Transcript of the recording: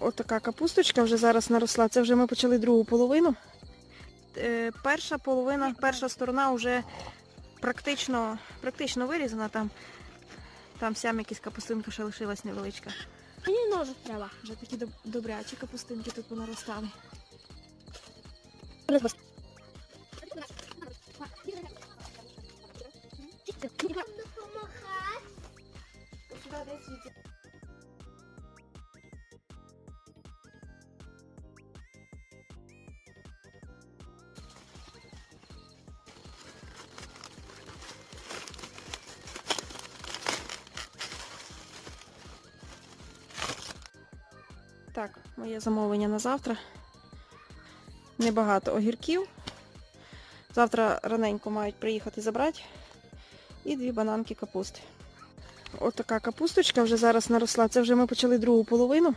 Отака капусточка вже зараз наросла. Це вже ми почали другу половину. Е, Перша половина, перша сторона вже практично, практично вирізана. Там, там сям якась капустинка ще лишилась невеличка. Мені ножик треба. Вже такі добрячі капустинки тут понаростали. Так, моє замовлення на завтра. Небагато огірків. Завтра раненько мають приїхати забрати. І дві бананки капусти. Отака капусточка вже зараз наросла. Це вже ми почали другу половину.